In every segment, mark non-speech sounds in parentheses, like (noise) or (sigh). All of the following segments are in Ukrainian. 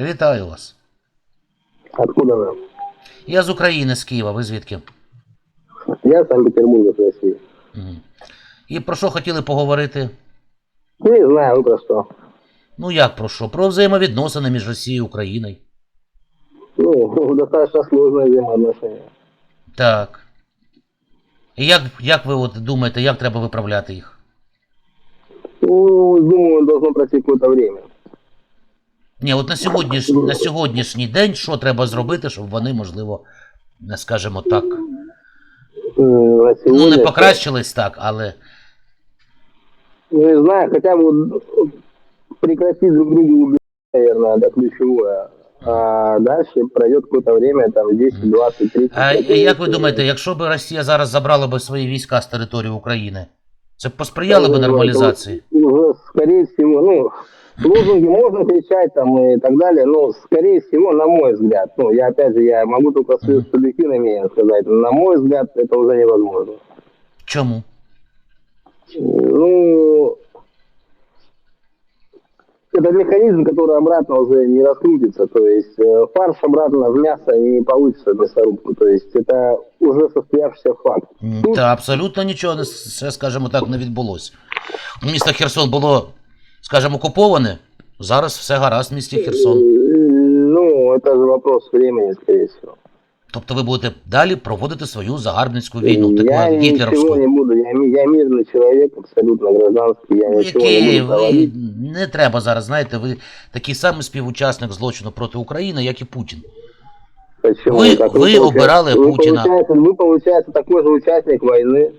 Вітаю вас. Откуда вы? Я з України, з Києва, ви звідки? Я из Санкт-Петербурга, с России. Мгм. І про що хотіли поговорити? Не знаю, вы про что. Ну як про що? Про взаємовідносини між Росією і Україною. Ну, (laughs) достаточно сложное взаимоотношение. Так. І як, як ви от думаєте, як треба виправляти їх? Ну, думаю, должно пройти какое-то время. Ні, от на, сьогодніш, на сьогоднішній день що треба зробити, щоб вони, можливо, не скажімо так. М, На Ну, сегодня, не покращились так, але. Не знаю, хотя бы вот прекратить друг друга убивать, наверное, это ключевое. А дальше пройдет какое-то время, там 10, 20, 30. А лет. як ви думаєте, якщо б Росія зараз забрала б свої війська з території України, це б посприяло б Ну, нормалізації? это вот Уже, скорее всего, ну, лозунги можно кричать там и так далее, но, скорее всего, на мой взгляд, ну, я опять же, я могу только свое Мгм. субъективное мнение сказать, на мой взгляд, это уже невозможно. Чому? Ну, это механизм, который обратно уже не раскрутится, то есть э, фарш обратно в мясо не получится в мясорубку, то есть это уже состоявшийся факт. М, Тут- Та абсолютно нічого не ще, скажімо так, не відбулося. Місто Херсон було, скажімо, окуповане. Зараз все гаразд в місті Херсон. Э, Ну, это же вопрос времени, скорее всего. Тобто ви будете далі проводити свою загарбницьку війну, таку я ничего гітлерівську. не буду, я, ми- я мирный человек, абсолютно гражданский, я ничего Який не буду ви говорить. не треба зараз, знаєте, ви такий самий співучасник злочину проти України, як і Путін. Почему? Вы- Как вы получаете- убирали вы, Путина. Получается, вы, получается, такой же участник войны,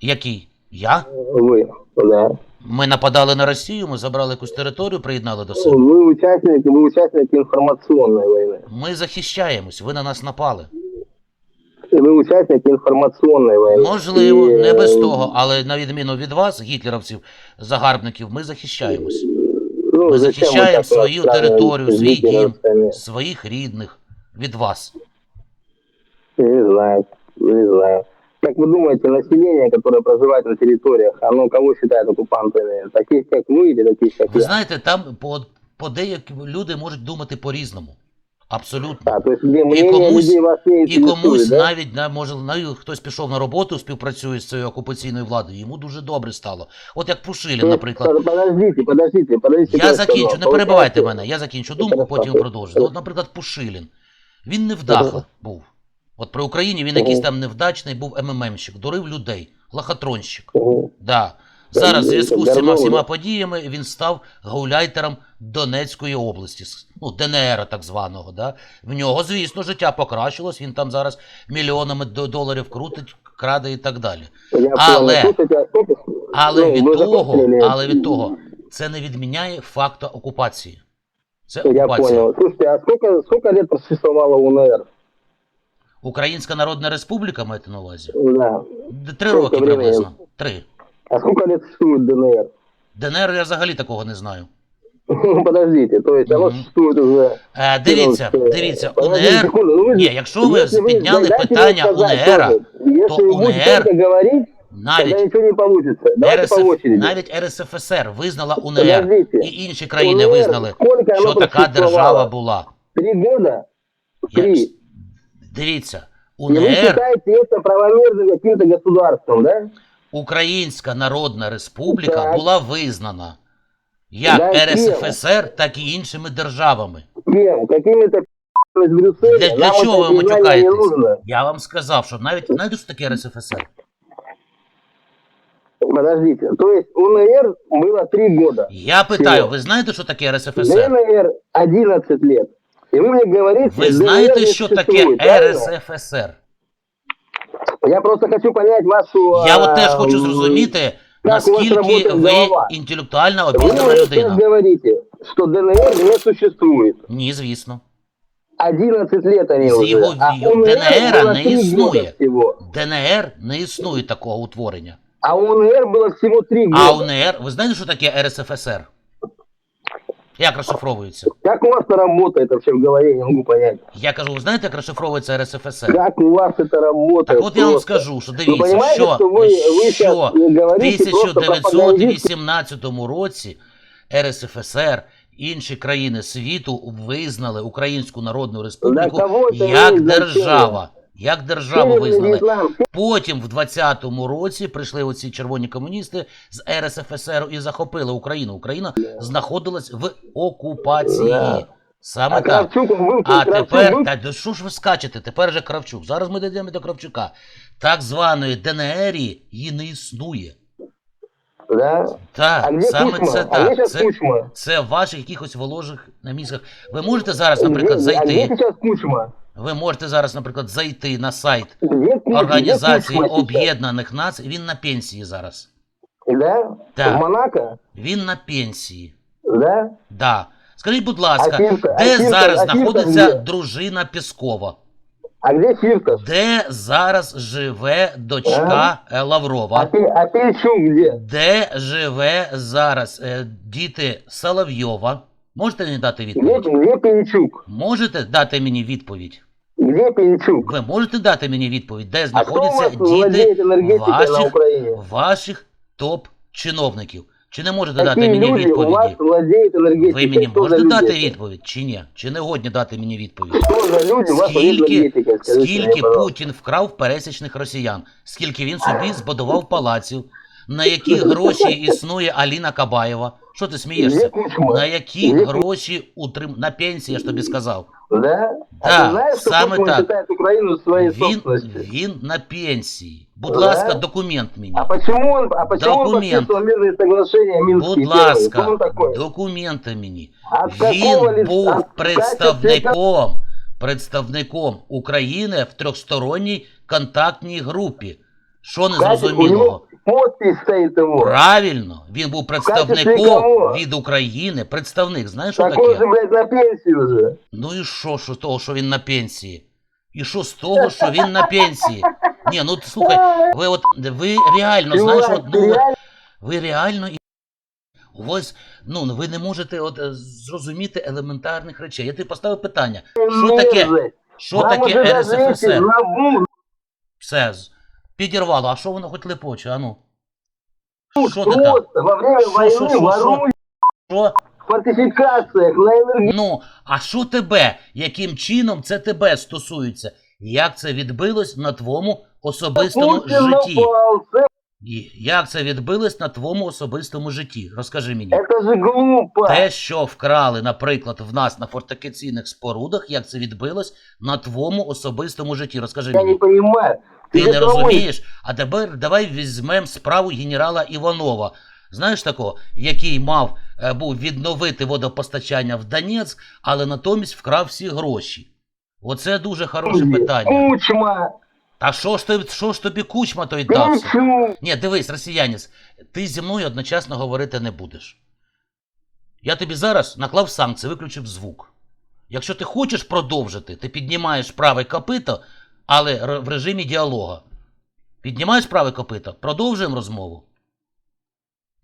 Який? Я? вы, да. Ми нападали на Росію, ми забрали якусь територію, приєднали до себе. Вы участник, вы участник информационной войны. Ми захищаємось, ви на нас напали. Ви учасник інформаційної війни. Можливо, І, не без е, того, але на відміну від вас, гітлерівців, загарбників, ми захищаємось. Ну, Ми зачем захищаємо ви так свою розказуєте територію, свій дім, гітлерівцями? своїх рідних від вас. Не знаю, не знаю. Как вы думаете, население, которое проживает на территориях, оно кого считает оккупантами? Таких, как вы, или таких, как Ви я? знаєте, там по, по деякі люди можуть думати по-різному. Абсолютно. А, то есть где мнение комусь- людей вас не І комусь да? навіть на може навіть хтось пішов на роботу, співпрацює з цією окупаційною владою. Йому дуже добре стало. От як Пушилін, есть, наприклад. Подождите, подождите, подождите. Я закінчу, не перебивайте мене. Я закінчу думку, потім продовжу. От, наприклад, Пушилін. Він невдаха був. От при Україні він якийсь там невдачний був МММщик, дурив людей, лохотронщик. Да. Зараз в зв'язку з цими всіма подіями він став гауляйтером Донецької області, ну, ДНР так званого. Да? В нього, звісно, життя покращилось, він там зараз мільйонами доларів крутить, краде і так далі. Але-. Але ну, від того, але від того, це не відміняє факту окупації. Це Я окупація. понял. Слушайте, а сколько, сколько лет просуществовала УНР? Українська Народна Республіка, маєте на увазі? Да. Д- Три Скільки роки времени? приблизно. Три. А сколько лет существует ДНР? ДНР я взагалі такого не знаю. Ну, Подождите, то есть оно Мгм. существует уже... Е, дивіться, Ну, дивіться, подождите УНР. секунду, ну, вы- Ні, якщо ви если вы- підняли дайте мне питання сказать УНР, тоже. Если то вы будете УНР только говорить, навіть тогда ничего не получится. Давайте РСФ, по очереди. навіть РСФСР визнала УНР, Подождите. і інші країни УНР, визнали, сколько оно що така просуществовало? держава була. Три года? Я- Три. Дивіться, И вы УНР, считаете это правомерным каким-то государством, да? Українська Народна Республіка Так. була визнана як Да, РСФСР, так і іншими державами. Кем? Какими-то пи***ми из Брюсселя? Для, для Нам чого это ви признание матюкаєтесь? не нужно. Я вам сказав, що навіть знаєте, що таке РСФСР? Подождите, то есть УНР было три года. Я питаю, Чого? ви знаєте, що таке РСФСР? ДНР 11 лет. И вы мне говорите, Ви ДНР знаєте, не що таке существует, правильно? РСФСР? Я просто хочу понять вашу... Я а, от теж хочу зрозуміти, як у вас наскільки работає ви голова? інтелектуально Вы обізнана мне сейчас людина. говорите, что ДНР не существует. Ні, звісно. 11 лет они З уже. його А вію- УНР ДНР было не три існує. года всего. ДНР не існує такого утворення. А УНР было всего три года. А УНР, ви знаєте, що таке РСФСР? Як розшифровується? Как у вас это работает вообще в голове, не могу понять. Я кажу, ви знаєте, як розшифровується РСФСР? Как у вас это работает? Так от я вам просто? скажу, що Вы дивіться, понимаете, що, что вы, вы що сейчас в говорите просто пропагандистские 1918 році РСФСР інші країни світу визнали Українську Народну Республіку кого це як ви держава. Як державу визнали. Потім в 20-му році прийшли оці червоні комуністи з РСФСР і захопили Україну. Україна знаходилась в окупації. Саме а так. Кравчук вивчив, А Кравчук тепер, вивчив. та да що ж ви скачете? Тепер же Кравчук. Зараз ми дійдемо до Кравчука. Так званої ДНР її не існує. Да? Так, А саме Кучма? це А так. Це, Кучма? це в ваших якихось воложих на мізках. Ви можете зараз, наприклад, Где- А зайти. Кучма? Ви можете зараз, наприклад, зайти на сайт Кучма? Організації Об'єднаних Націй. Він на пенсії зараз. Да? Так. В Монако? Він на пенсії. Да? Да. Скажіть, будь ласка, А а де Фірташ- зараз а знаходиться дружина Піскова? А где Фирташ? Де зараз живе дочка е, А, Лаврова? Пи- а Пельчук где? Де живе зараз е, діти Соловйова? Можете мені дати Где, відповідь? где Пельчук? Можете дати мені відповідь? Где Пельчук? Ви можете дати мені відповідь, де А кто у знаходяться вас владеет діти энергетикой на ваших, Украине? ваших топ-чиновників? Чи не можете дати Какие мені люди у вас відповіді? владеют энергетикой? Ви мені Что за можете люди дати это? відповідь чи ні? Чи не годні дати мені відповідь? Что за люди у вас владеют Скільки, энергетикой? Скажите мне, скільки пожалуйста. Путін вкрав пересічних росіян? Скільки він собі збудував палаців? На які гроші існує Аліна Кабаєва? Що ти Где смієшся? Кучма? На які Где гроші утрим... на пенсії, я ж тобі сказав. Да? А Да, ты знаешь, что самое Кучма так. считает Украину своей Він, собственностью? він на пенсії. Будь Да? ласка, документ мені. А почему он, а почему он Документ. подписывал мирные соглашения Минские? Будь первые? Кто ласка, он такой? документи мені. От какого Він лица- був от- представником, представником України в трьохсторонній контактній групі. Що Катя, у незрозумілого? Подпись стоит его. Правильно, він був кого? представником від України. Представник, знаєш, що Так он же, таке? блядь, на пенсию уже. Ну і що, що з того, що він на пенсії? І що з того, що він на пенсії? Ні, ну слухай, ви от ви реально, знаєш, от, ну, ви реально і- у вас, ну, ви не можете от, е, зрозуміти елементарних речей. Я тобі поставив питання. Що таке, що таке РСФСР? Все, з- підірвало. А що воно хоч лепоче? А ну? Що ти там? Просто во время Шо, войны шо, шо, шо? воруют Що? в фортификациях на энергетике. Ну, а що тебе? Яким чином це тебе стосується? Як це відбилось на твоєму особистому Путин житті? напал. Це- І Як це відбилось на твоєму особистому житті? Розкажи мені. Это же глупо. Те, що вкрали, наприклад, в нас на фортифікаційних спорудах, як це відбилось на твоєму особистому житті? Розкажи Я не мені. понимаю. Ти не розумієш? А тепер давай візьмемо справу генерала Іванова. Знаєш такого, який мав е, був відновити водопостачання в Донецьк, але натомість вкрав всі гроші. Оце дуже хороше питання. Кучма. А що ж тобі, що ж тобі кучма той дався? Ні, дивись, росіянець, ти зі мною одночасно говорити не будеш. Я тобі зараз наклав санкції, виключив звук. Якщо ти хочеш продовжити, ти піднімаєш праве копито, але в режимі діалога. Піднімаєш праве копито, продовжуємо розмову.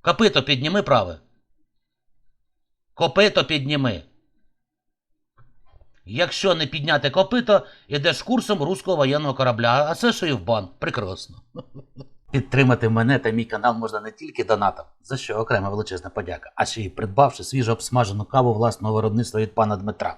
Копито підніми праве. Копито підніми. Якщо не підняти копито, ідеш курсом руського воєнного корабля, а це що і в бан. Прекрасно. (laughs) Підтримати мене та мій канал можна не тільки донатом, за що окрема величезна подяка, а ще й придбавши свіжо обсмажену каву власного виробництва від пана Дмитра.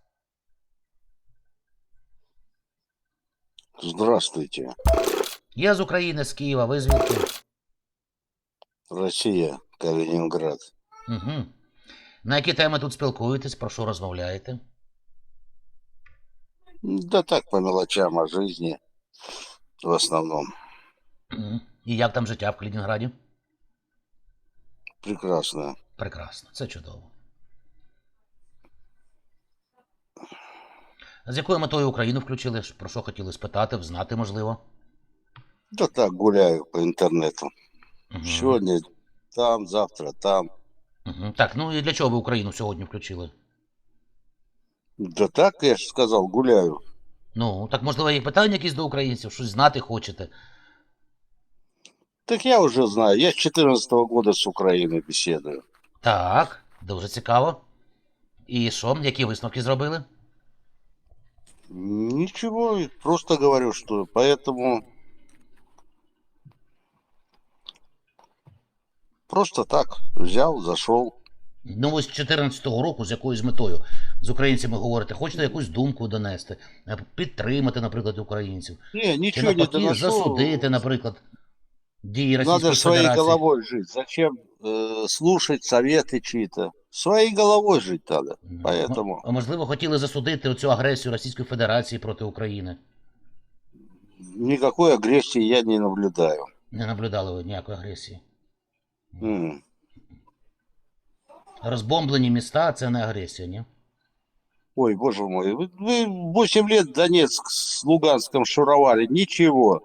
Здравствуйте. Я з України, з Києва, ви звідки? Россия, Калининград. Угу. На які теми тут спілкуєтесь, про що розмовляєте? Да так, по мелочам о жизни в основном. Мгм. І як там життя в Калінінграді? Прекрасно. Прекрасно, це чудово. З якою метою Україну включили? Про що хотіли спитати, знати, можливо? Да так, гуляю по интернету. Угу. Сегодня там, завтра там. Угу. Так, ну і для чого ви Україну сьогодні включили? Да так, я же сказал, гуляю. Ну, так можливо, є питання якісь до українців, щось знати хочете. Так я уже знаю, я с 14 года с Украиной беседую. Так, дуже цікаво. І що, які висновки зробили? Ничего, просто говорю, что поэтому... Просто так, взял, зашел. Ну, ось з 14-го року, з якоюсь метою з українцями говорите, хочете якусь думку донести, е, підтримати, наприклад, українців, Не, чи ничего не навпаки доношу. засудити, наприклад, дії Надо Російської своей Федерації. головой жить. Зачем э, слушать советы чьи-то? Своей головой жить надо. Ну, Поэтому м- можливо, хотіли засудити оцю агресію Російської Федерації проти України. никакой агрессии я не наблюдаю. Не наблюдали ви ніякої агресії. М. Розбомблені міста це не агресія, ні? Ой, боже мой, вы, вы 8 лет Донецк с Луганском шуровали, ничего.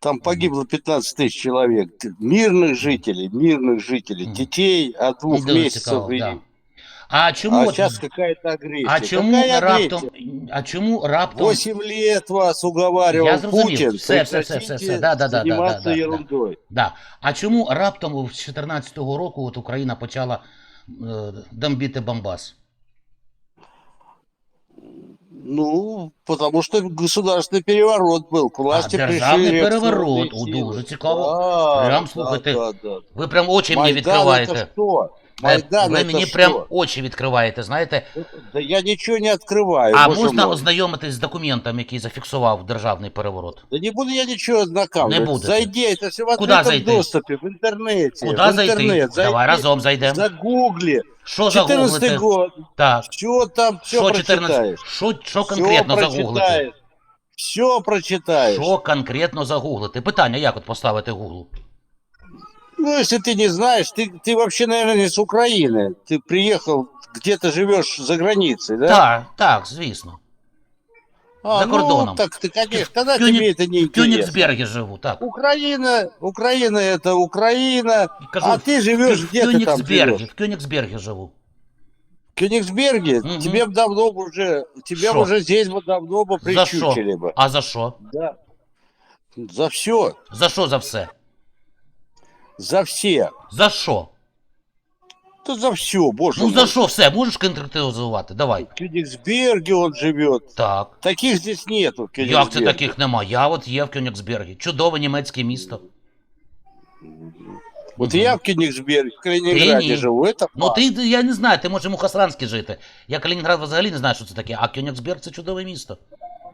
Там погибло 15 тысяч человек. Т- Мирных жителей, мирных жителей, Мгм. детей от І двух дуже месяцев. цікаво, и- да. А чому, А от- сейчас какая-то агрессия. а чому Какая раптом, агрессия? а чому раптом 8 лет вас уговаривал Я зрозумів. Путин. Все, все, все, все, все. прекратите Да, да, да, да, заниматься да, да, да. ерундой. Да. А чому раптом з 2014 року от Україна почала е, домбити Бомбас? Ну, потому что государственный переворот был. К власти А, державный пришли переворот. экстренные О, силы. дуже цікаво. Да, Прям, да, слухайте, да, да. Ви прям очі мені Майдан відкриваєте. это что? Е, Майдан Ви это мені что? прям очі відкриваєте, знаєте? Да я ничего не открываю, А боже можна мой. ознайомитись з документом, який зафіксував державний переворот? Да не буду я ничего ознакомливать. Не будете. Зайди, это все в Куда открытом зайти? доступе, в интернете. Куди в зайти? интернет. Зайди, Давай разом зайдемо. Загугли. Що 14 загуглити? год. Так. Все там, все Що прочитаешь. 14? Що, що конкретно все загуглити? прочитаешь. Все прочитаешь. Що конкретно загуглити? Питання, як от поставити Google? Ну, если ты не знаешь, ты, ты вообще, наверное, не с Украины. Ты приехал, где-то живешь за границей, да? Так, так, звісно. А, за ну, кордоном. так ты, конечно, тогда В Кёниг- тебе это не В интересно. Кёнигсберге живу, так. Украина, Украина это Украина, Кажу, а ты живешь в где ты там Кёнигсберге, живешь? в Кёнигсберге живу. В Кёнигсберге? Мгм. Тебе б давно бы уже, тебе Шо? уже здесь бы давно бы За що? причучили бы. А за що? Да. За все, За що за все? за все. За що? Да за все, боже Ну мой. за що все? Можеш конкретизувати? Давай. В Кёнигсберге он живет. Так. Таких здесь нету в Як це Кёнигсберге. таких нема? Я от є в Кёнігсбергі. Чудове німецьке місто. Вот Мгм. я в Кёнигсберге, в Калининграде не. живу, это Ну факт. ти, я не знаю, ти можеш в Мухасранській жити. Я Калінінград взагалі не знаю, що це таке, а Кёнігсберг це чудове місто.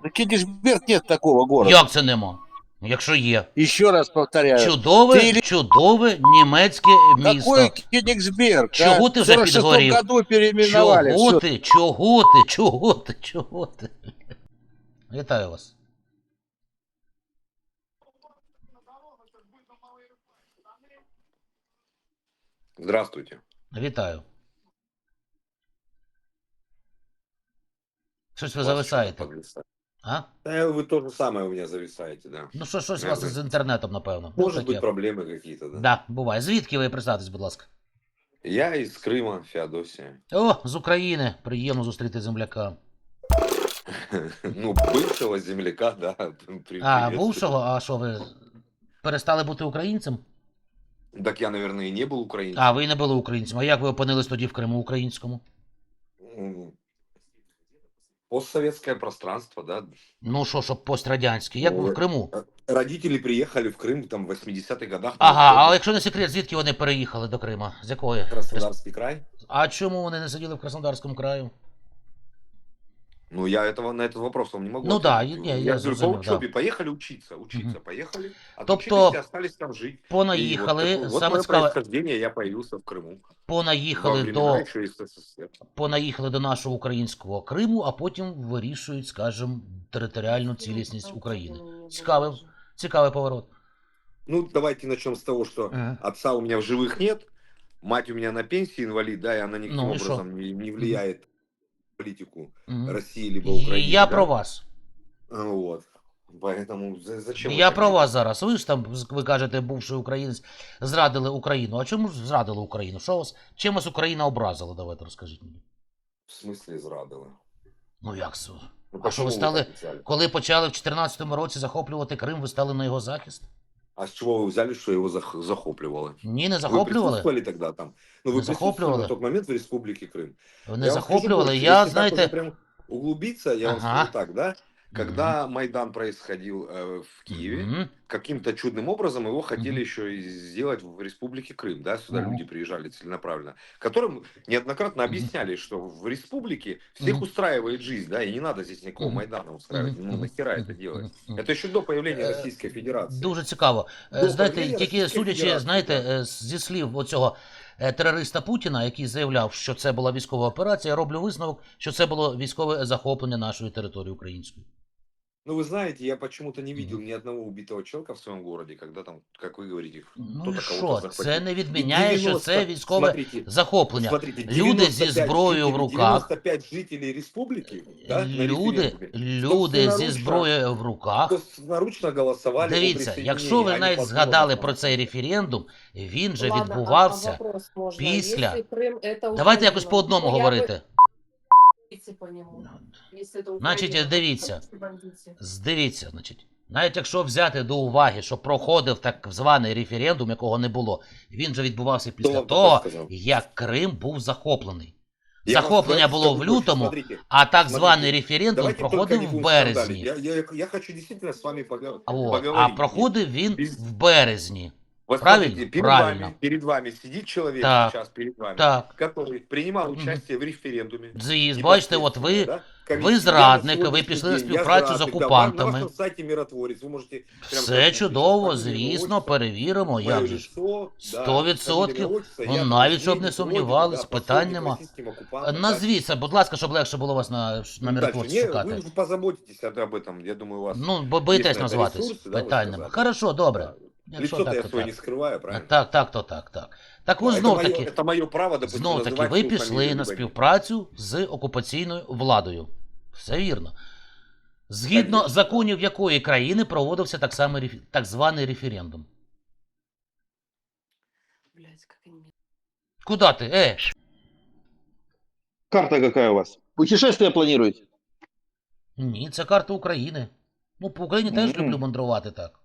В Кёнигсберг нет такого города. Як це нема? Якщо є. Еще раз повторяю. Чудове, Ти- чудове німецьке місто. Какой Кёнигсберг? Чего а? ты В уже 46 подгорел? году переименовали. Чого всё. ти? Чого ти? Чого ти? Чого ти? Вітаю вас. Здравствуйте. Вітаю. Щось ви Вас зависаєте. что-то подвисает. А? Да, вы то же самое у меня зависаете, да. Ну що, щось у вас Наверное. з інтернетом, напевно. Ну, Может таке. быть проблемы какие-то, да? Да, буває. Звідки ви представтесь, будь ласка? Я из Крыма, Феодосия. О, з України. Приємно зустріти земляка. (laughs) Ну, бывшего земляка, да. при- (laughs) А, приветствую. бувшого, а що ви перестали бути українцем? Так я, наверное, и не был украинцем. А, ви і не були українцем. А як ви опинились тоді в Криму українському? М, Постсоветское пространство, да. Ну що, щоб пострадянський. Як в. Криму? Родители приехали в Крым там в 80-х годах. Ага, але а якщо не секрет, звідки вони переїхали до Крима? З якої? Краснодарський край. А чому вони не сиділи в Краснодарському краю? Ну, я этого на этот вопрос вам не могу Ну да, ответить. не, я я говорю, по зрозумів, учебе поехали учиться, учиться, Мгм. поехали, Тобто отучились и остались там жить. И вот, Понаїхали, такое- вот саме мое цікаве, происхождение, я появился в Крыму. Во понаїхали времена до, еще СССР. понаїхали до нашого українського Криму, а потім вирішують, скажімо, територіальну цілісність України. Цікавий, цікавий поворот. Ну, давайте начнем с того, что Ага. отца у меня в живых нет, мать у меня на пенсии инвалид, да, и она никаким Ну, и шо? образом не, не влияет на политику Мгм. России либо І Украины. Я да. про вас. А, Вот. Поэтому за- зачем... вы Я так про вас делаете? зараз. Ви ж там, ви кажете, бувший українець, зрадили Україну. А чому ж зрадили Україну? Що вас, чим вас Україна образила? Давайте розкажіть мені. В смысле зрадила? Ну як це? Ну, А що почему ви вы стали, так взяли? коли почали в 2014 році захоплювати Крим, ви стали на його захист? А с чего вы взяли, что его зах- захопливало? Ні, не Вы захоплювали. присутствовали тогда там? Ну, Не вы присутствовали захопливали. на тот момент в Республике Крым? Ви не Я вам скажу захоплювали. больше, Я, если так уже знаєте, прям углубиться, я вам Ага. скажу так, да? Когда Майдан происходил э, в Киеве, Мгм. каким-то чудным образом его хотели Мгм. еще и сделать в Республике Крым, да, сюда Мгм. люди приезжали целенаправленно, которым неоднократно Мгм. объясняли, что в Республике всех Мгм. устраивает жизнь, да, и не надо здесь никакого Мгм. Майдана устраивать, Мгм. ну, Мгм. нахера это Мгм. делать? Мгм. Это еще до появления Э, Российской Федерации. Дуже цікаво. Е, До Знаєте, управління тільки Російської судячи, Федерації, знаєте, так. е, зі слів оцього е, терориста Путіна, який заявляв, що це була військова операція, я роблю висновок, що це було військове захоплення нашої території української. Ну, вы знаете, я почему-то не видел Мгм. ни одного убитого человека в своем городе, когда там, как вы говорите, Ну кто-то і що? кого-то Це захватил. не И відміняє, що 90, це військове смотрите, захоплення. Смотрите, Люди зі 95 зброєю в жителей- руках. 95 жителей республики, да, на Люди, референдуме, люди зі собственноручно- зброєю в руках. собственноручно голосовали о Дивіться, присоединении, якщо ви а не навіть по згадали звездам. про цей референдум, він же Ладно, а- відбувався. а вопрос можно, після- если Крым это Давайте якось Украина, по одному то я говорити. бы- идти по нему. Если это Значить, Украина, дивіться. то бандиты. Дивіться, значить, навіть якщо взяти до уваги, що проходив так званий референдум, якого не було, він же відбувався після вам того, таке сказав? як Крим був захоплений. Я вам Захоплення скажу, було в больше. лютому, Смотрите, а так Смотрите, званий референдум давайте только проходив не в будем скандалить. березні. Я, я, я хочу действительно с вами пога- А От, поговорить. а проходив він Без- в березні. Вот правильно? смотрите, перед Правильно. вами, перед вами сидит человек Так. сейчас перед вами, Так, который принимал участие в референдуме. з'їзд, бачите, от ви, Непосредственно, да? ви зрадник, ви пішли на співпрацю з окупантами. На сайті миротворець, ви можете Все записати чудово, звісно, перевіримо, моє як же ж. лицо, Сто да, фамілія, Ну, навіть щоб не сумнівались, да, питань нема. російським окупантам, так. Назвіться, будь ласка, щоб легше було вас на, на Ну, миротворці дальше. шукати. Ви позаботитесь об этом, я думаю, у вас Ну, бо боїтесь назватись. Питань нема. Хорошо, добре. Да. Лицо-то я так, то своє не так. скриваю, правильно? Так, так, то так, так. Так Да, ви знов таки, это моє право, допустим, знов таки, ви пішли на співпрацю з окупаційною владою. Все вірно. Згідно законів якої країни проводився так, само, реф- так званий референдум. Куда ти? Е, Карта какая у вас? Путешествие планируете? ні, це карта України. Ну, по Україні теж люблю мандрувати так.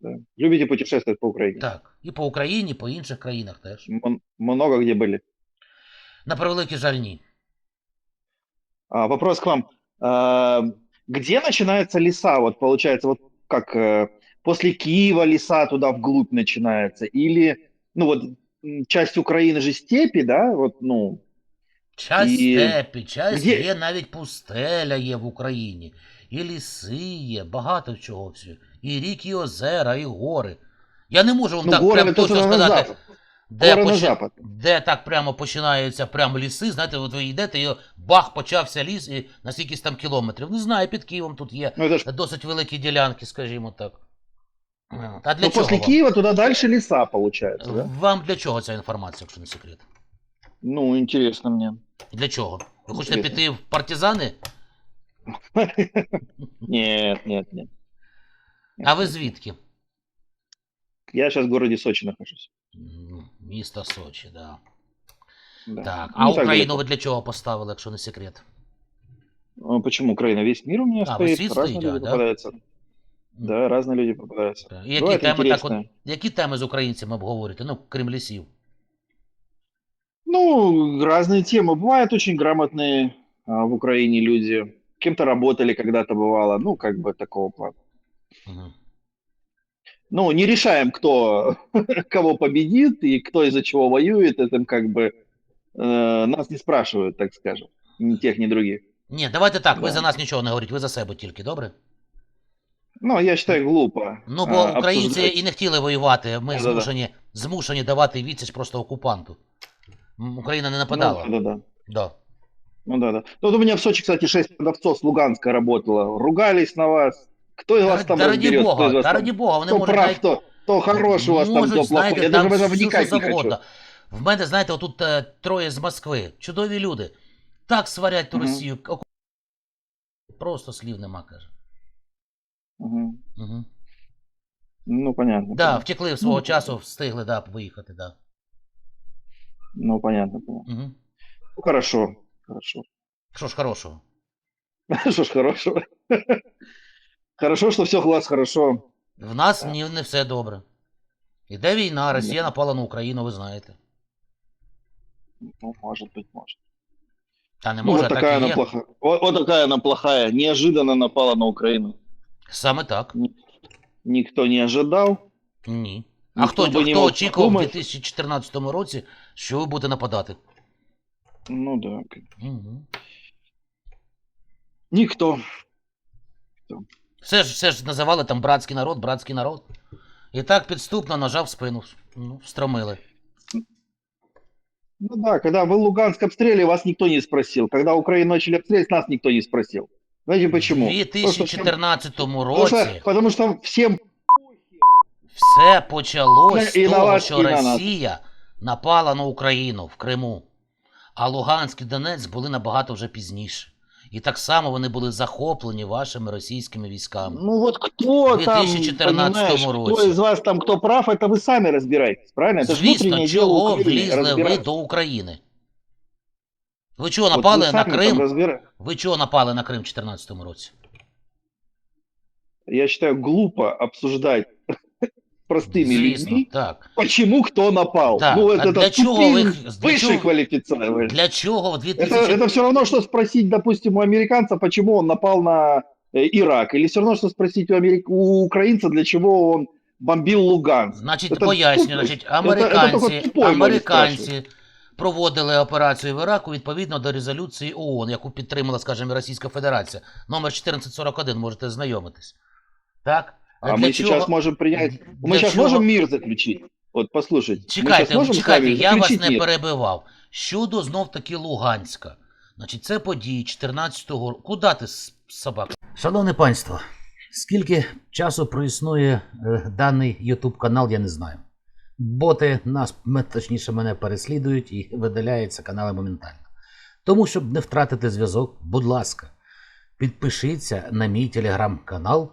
Да. Любите путешествовать по Украине? Так. І по Україні, і по інших країнах теж. М- много где были. На превеликий жаль, ні. А, вопрос к вам. А, где начинаются леса? Вот получается, вот как э, после Киева леса туда вглубь начинается? Или, ну вот, м, часть Украины же степи, да? Вот, ну, Часть І степі, часть где- є навіть пустеля є в Україні. І ліси є, багато чого всього. І ріки, і озера, і гори. Я не можу вам ну так горы прям это точно туда на сказати, запад. де, Горы на почи- запад. де так прямо починаються прямо ліси. Знаєте, от ви йдете, і бах, почався ліс, і на скількись там кілометрів. Не знаю, під Києвом тут є Ну, это ж, досить великі ділянки, скажімо так. От. А для ну, чого после вам? Киева туда дальше леса, получается, да? Вам для чого ця інформація, якщо не секрет? Ну, интересно мне. Для чого? Ви хочете Інтересно. піти в партизани? (laughs) Нет, нет, нет. А ви звідки? Я сейчас в городе Сочи нахожусь. М, Місто Сочі, да. Да. Так. Ну, А так Україну далеко. ви для чого поставили, якщо не секрет? А Почему Украина? Весь мир у меня А, стоит, весь свет разные стоит, люди да, да? попадаются. Да, разные люди попадаются. Так. І які Бывает теми, так, от, интересно. які теми з українцями обговорюєте? Ну, крім лісів. Ну, разные темы. Бывают очень грамотные а, в Украине люди. Кем-то работали когда-то бывало. Ну, как бы такого плана. Угу. Ну, не решаем, кто (laughs) кого победит и кто из-за чего воюет. Это как бы э, нас не спрашивают, так скажем. Ни тех, ни других. Ні, давайте так, ви Да. за нас нічого не говоріть, ви за себе тільки, добре? Ну, я считаю, глупо. Ну, бо а, українці обсуждать. і не хотіли воювати, ми Да-да-да. змушені, змушені давати відсіч просто окупанту. М, Україна не нападала. Ну, да, да. Да. Ну да, да. Ну, вот у меня в Сочи, кстати, шесть продавцов с Луганска работало. Ругались на вас. Кто из вас там та раді разберет, кто Бога, та там- раді Бога, вони кто можуть прав, навіть кто, кто хороший у вас там, плохой. знаєте, Я там даже в это все, вникать що не хочу. завгодно. В мене, знаєте, отут е, троє з Москви. Чудові люди. Так сварять ту Мгм. Росію. оку- Просто слів нема, каже. Мгм. Угу. Ну, понятно. Да, понятно. втекли свого Ну, часу, встигли, да, виїхати, да. Ну, понятно, понятно. Угу. Ну, хорошо, хорошо. Що ж хорошого? (laughs) Что ж, хорошо. Хорошо, что все у вас хорошо. В нас ні, не все добре. Іде війна, Росія напала на Україну, ви знаєте. Ну, может быть, может. Та не Ну, може, вот такая так і она є. плохая. Вот, вот такая она плохая. Неожиданно напала на Украину. Саме так. Никто не ожидал. Ні. А Ніхто хто, би не хто очікував у подумати. 2014 році, що ви будете нападати? Ну да. Угу. Никто. Все ж, все ж називали там братський народ, братський народ. І так підступно нажав спину. Ну, встромили. Ну да, когда вы Луганск обстреливали, вас никто не спросил. Когда Украину начали обстреливать, нас никто не спросил. Знаете почему? Потому всем- 2014 потому что, році потому что всем все почалось І з того, вас, що. Росія напала на Україну в Криму. А Луганськ і Донецьк були набагато вже пізніше. І так само вони були захоплені вашими російськими військами. Ну вот кто В там, 2014 понимаешь, кто році. из вас там, кто прав, это вы сами разбираетесь, правильно? Это ж Звісно, внутреннее дело чого Украины, влізли ви разбираться. до України? Ви чого Вот напали вы на сами там Крим? разбира- Ви чого напали на Крим в 2014 році? Я считаю, глупо обсуждать простыми Звісно, людьми, так. почему кто напал. Так, ну, а это, для это чего тупик вы их- для высшей чего- квалификации. Для чого в Это, 2000... это все равно, что спросить, допустим, у американца, почему он напал на э, Ирак. Или все равно, что спросить у, америк... у украинца, для чего он бомбил Луганск. Значить, Це пояснюю, тупо. значить, Це- це американці, тільки тупой може американці проводили операцію в Іраку відповідно до резолюції ООН, яку підтримала, скажімо, Російська Федерація. Номер 1441, можете знайомитись. Так? А для мы сейчас можем принять... для Мы сейчас чого- можем мир заключить. Вот, послушайте. мы сейчас Чекайте, можем с чекайте, вами я вас заключить не мир? перебивав. Щодо знов таки Луганська. Значить, це події 14-го року. Куди ти с- собака? Шановне панство, скільки часу проіснує е, даний YouTube канал, я не знаю. Боти нас, м- точніше, мене переслідують і видаляються канали моментально. Тому, щоб не втратити зв'язок, будь ласка, підпишіться на мій телеграм-канал